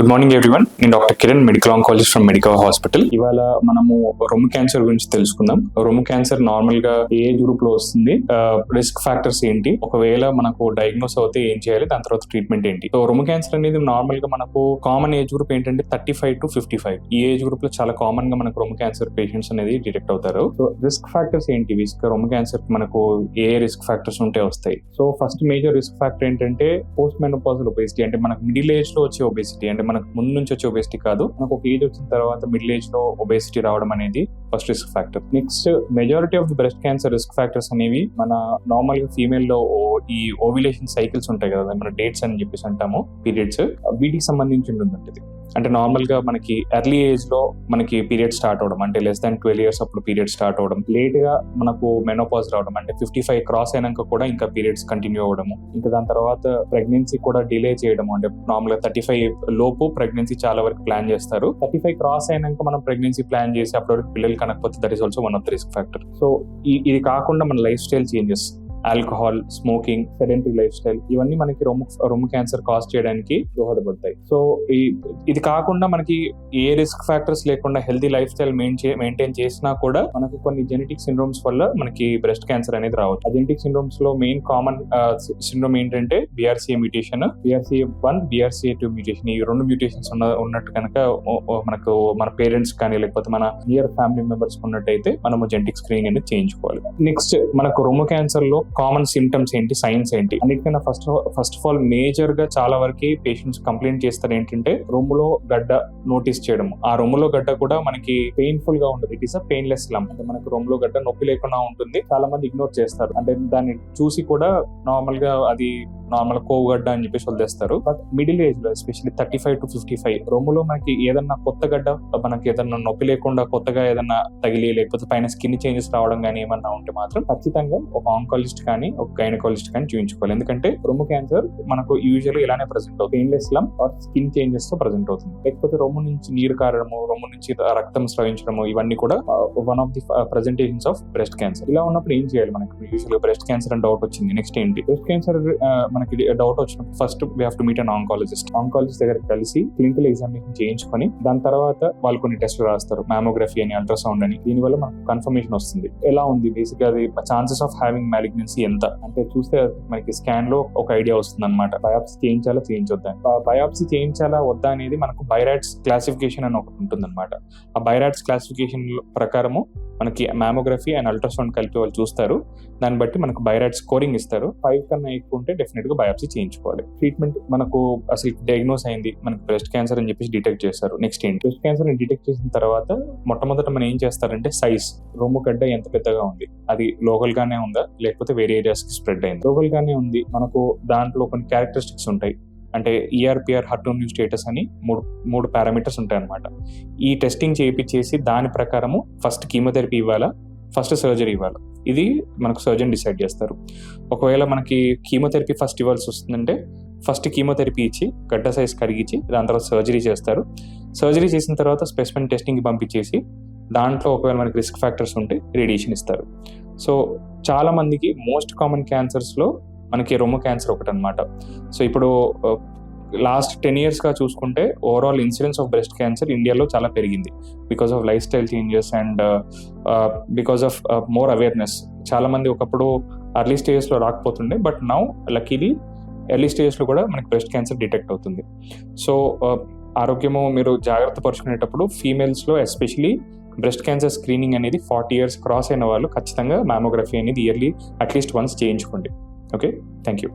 Good morning everyone నేను doctor Kiran medical oncologist from medical hospital ఇవాళ మనము రొమ్ము క్యాన్సర్ గురించి తెలుసుకుందాం. రొమ్ము క్యాన్సర్ నార్మల్గా ఏ ఏజ్ గ్రూప్లో వస్తుంది రిస్క్ ఫ్యాక్టర్స్ ఏంటి? ఒకవేళ మనకు డయాగ్నోస్ అవుతే ఏం చేయాలి? దాని తర్వాత ట్రీట్మెంట్ ఏంటి? సో రొమ్ము క్యాన్సర్ అనేది నార్మల్గా మనకు కామన్ ఏజ్ గ్రూప్ ఏంటంటే thirty five to fifty five ఈ ఏజ్ గ్రూప్లో చాలా కామన్గా మనకు రొమ్ము క్యాన్సర్ పేషెంట్స్ అనేది డిటెక్ట్ అవుతారు. సో రిస్క్ ఫ్యాక్టర్స్ ఏంటి? రిస్క్ రొమ్ము క్యాన్సర్ మనకు ఏ రిస్క్ ఫ్యాక్టర్స్ ఉంటే వస్తాయి? So first major risk factor ఏంటంటే పోస్ట్ మెనోపాజల్ ఒబేసిటీ అంటే మనకు మిడిల్ ఏజ్లో వచ్చే ఒబేసిటీ అంటే మనకు ముందు నుంచి వచ్చే ఒబేసిటీ కాదు. మనకు ఒక ఏజ్ వచ్చిన తర్వాత మిడిల్ ఏజ్లో ఒబేసిటీ రావడం అనేది first risk factor next majority of the breast cancer risk factors అనేవి మన నార్మల్గా ఫీమేల్లో ఈ ఓవిలేషన్ సైకిల్స్ ఉంటాయి కదా మన డేట్స్ అని చెప్పేసి అంటాము పీరియడ్స్ వీటికి సంబంధించి ఉంటుంది ఇది. అంటే నార్మల్గా మనకి ఎర్లీ ఏజ్లో మనకి పీరియడ్ స్టార్ట్ అవడం అంటే లెస్ దాన్ ట్వెల్వ్ ఇయర్స్ అప్పుడు పీరియడ్ స్టార్ట్ అవడం లేట్గా మనకు మెనోపాజ్ రావడం అంటే ఫిఫ్టీ ఫైవ్ క్రాస్ అయినాక కూడా ఇంకా పీరియడ్స్ కంటిన్యూ అవ్వడము. ఇంకా దాని తర్వాత ప్రెగ్నెన్సీ కూడా డిలే చేయడం అంటే నార్మల్గా థర్టీ ఫైవ్ లోపు ప్రెగ్నెన్సీ చాలా వరకు ప్లాన్ చేస్తారు. థర్టీ ఫైవ్ క్రాస్ అయినాక మనం ప్రెగ్నెన్సీ ప్లాన్ చేసి అప్పటి వరకు పిల్లలు కనకపోతే that is also one of the risk factor so ఇది కాకుండా మన lifestyle changes alcohol smoking sedentary lifestyle ఇవన్నీ మనకి రొమ్ము రొమ్ము క్యాన్సర్ కాజ్ చేయడానికి దోహదపడతాయి. సో ఈ- ఇది కాకుండా మనకి ఏ రిస్క్ ఫ్యాక్టర్స్ లేకుండా హెల్తీ లైఫ్ స్టైల్ మెయింటైన్ చేసినా కూడా మనకు కొన్ని జెనెటిక్ సిండ్రోమ్స్ వల్ల మనకి బ్రెస్ట్ క్యాన్సర్ అనేది రావచ్చు. ఆ జెనెటిక్ సిండ్రోమ్స్లో మెయిన్ కామన్ సిండ్రోమ్ ఏంటంటే BRCA mutation BRCA one BRCA two mutation ఈ రెండు మ్యూటేషన్స్ ఉన్న ఉన్నట్టు కనుక మనకు మన పేరెంట్స్ కానీ లేకపోతే మన నియర్ ఫ్యామిలీ మెంబర్స్ ఉన్నట్టయితే మనము జెనెటిక్ స్క్రీనింగ్ అనేది చేయించుకోవాలి. నెక్స్ట్ మనకు రొమ్ము క్యాన్సర్లో కామన్ సిమ్టమ్స్ ఏంటి? సైన్స్ ఏంటి? అన్నిటికన్నా ఫస్ట్ ఫస్ట్ ఆఫ్ ఆల్ మేజర్గా చాలా వరకు పేషెంట్స్ కంప్లైంట్ చేస్తారు ఏంటంటే రొమ్ములో గడ్డ నోటీస్ చేయడం ఆ రొమ్ములో గడ్డ కూడా మనకి పెయిన్ఫుల్గా ఉండదు. It is a painless lump అంటే మనకు రొమ్ములో గడ్డ నొప్పి లేకుండా ఉంటుంది. చాలా మంది ఇగ్నోర్ చేస్తారు. అంటే దాన్ని చూసి కూడా నార్మల్గా అది నార్మల్ కోవగడ్డ అని చెప్పేసి వదిలేస్తారు బట్ మిడిల్ ఏజ్లో especially thirty five to fifty five రొమ్ములో మనకి ఏదన్నా కొత్త గడ్డ మనకి ఏదన్నా నొప్పి లేకుండా కొత్తగా ఏదన్నా తగిలి లేకపోతే పైన స్కిన్ చేంజెస్ రావడం కానీ ఏమన్నా ఉంటే మాత్రం ఖచ్చితంగా ఒక ఆంకాలజిస్ట్ కానీ ఒక గైనకాలజిస్ట్ కానీ చూపించుకోవాలి ఎందుకంటే రొమ్ము క్యాన్సర్ మనకు యూజువల్ ఇలానే ప్రజెంట్ అవుతుంది. పెయిన్లెస్ లమ్ ఆర్ స్కిన్ చేంజెస్తో ప్రజెంట్ అవుతుంది. లేకపోతే రొమ్ము నుంచి నీరు కారడము రొమ్ము నుంచి రక్తం స్రవించడము ఇవన్నీ కూడా one of the presentations of breast cancer ఇలా ఉన్నప్పుడు ఏం చేయాలి మనకి? యూజువల్ బ్రెస్ట్ క్యాన్సర్ అని డౌట్ వచ్చింది. నెక్స్ట్ ఏంటి? బ్రెస్ట్ క్యాన్సర్ మనకి డౌట్ వచ్చినప్పుడు first we have to meet an oncologist oncologist దగ్గర కలిసి క్లినికల్ ఎగ్జామినేషన్ చేయించుకొని దాని తర్వాత వాళ్ళు కొన్ని టెస్ట్లు రాస్తారు. మ్యామోగ్రఫీ అని అల్ట్రాసౌండ్ అని. దీనివల్ల మనకు కన్ఫర్మేషన్ వస్తుంది. ఎలా ఉంది? బేసిక్ అది ఛాన్సెస్ ఆఫ్ హ్యావింగ్ మ్యాలిగ్నెన్సీ ఎంత? అంటే చూస్తే మనకి స్కాన్లో ఒక ఐడియా వస్తుంది అనమాట బయాప్సీ చేయించాలా? చేయించొద్దా? బయాప్సీ చేయించాలా? వద్దా అనేది మనకు బైరాట్స్ క్లాసిఫికేషన్ అని ఒకటి ఉంటుంది అనమాట ఆ బైరాట్స్ క్లాసిఫికేషన్ ప్రకారము మనకి మ్యామోగ్రఫీ అండ్ అల్ట్రాసౌండ్ కలిపి వాళ్ళు చూస్తారు. దాన్ని బట్టి మనకు బైరాట్ స్కోరింగ్ ఇస్తారు. ఫైవ్ కన్నా ఎక్కువ ఉంటే డెఫినెట్ గా బయాప్సీ చేయించుకోవాలి. ట్రీట్మెంట్ మనకు అసలు డయాగ్నోస్ అయింది మనకు బ్రెస్ట్ క్యాన్సర్ అని చెప్పేసి డిటెక్ట్ చేస్తారు నెక్స్ట్ ఏంటి? బ్రెస్ట్ క్యాన్సర్ డిటెక్ట్ చేసిన తర్వాత మొట్టమొదట మనం ఏం చేస్తారంటే సైజ్. రొమ్ము గడ్డ ఎంత పెద్దగా ఉంది? అది లోకల్ గానే ఉందా? లేకపోతే వేరే ఏరియాస్కి స్ప్రెడ్ అయింది? లోకల్ గానే ఉంది. మనకు దాంట్లో కొన్ని క్యారెక్టరిస్టిక్స్ ఉంటాయి. అంటే ఈఆర్పిఆర్ ఈఆర్పిఆర్ హర్టోన్యూ స్టేటస్ అని మూడు మూడు పారామీటర్స్ ఉంటాయి అనమాట ఈ టెస్టింగ్ చేయించేసి దాని ప్రకారము ఫస్ట్ కీమోథెరపీ ఇవ్వాలా? ఫస్ట్ సర్జరీ ఇవ్వాలా? ఇది మనకు సర్జన్ డిసైడ్ చేస్తారు. ఒకవేళ మనకి కీమోథెరపీ ఫస్ట్ ఇవ్వాల్సి వస్తుందంటే ఫస్ట్ కీమోథెరపీ ఇచ్చి గడ్డ సైజ్ కరిగించి దాని తర్వాత సర్జరీ చేస్తారు. సర్జరీ చేసిన తర్వాత స్పెసిఫిక్ టెస్టింగ్కి పంపించేసి దాంట్లో ఒకవేళ మనకి రిస్క్ ఫ్యాక్టర్స్ ఉంటే రేడియేషన్ ఇస్తారు. సో చాలామందికి మోస్ట్ కామన్ క్యాన్సర్స్లో మనకి రొమ్ము క్యాన్సర్ ఒకటి అనమాట సో ఇప్పుడు లాస్ట్ టెన్ ఇయర్స్గా చూసుకుంటే overall incidence of breast cancer ఇండియాలో చాలా పెరిగింది. Because of lifestyle changes and because of more awareness చాలామంది ఒకప్పుడు అర్లీ స్టేజెస్లో రాకపోతుండే బట్ నౌ లక్కీలీ ఎర్లీ స్టేజెస్లో కూడా మనకి బ్రెస్ట్ క్యాన్సర్ డిటెక్ట్ అవుతుంది. సో uh, ఆరోగ్యము మీరు జాగ్రత్త పరుచుకునేటప్పుడు ఫీమేల్స్లో ఎస్పెషలీ బ్రెస్ట్ క్యాన్సర్ స్క్రీనింగ్ అనేది ఫార్టీ ఇయర్స్ క్రాస్ అయిన వాళ్ళు ఖచ్చితంగా మ్యామోగ్రఫీ అనేది ఇయర్లీ అట్లీస్ట్ వన్స్ చేయించుకోండి. Okay thank you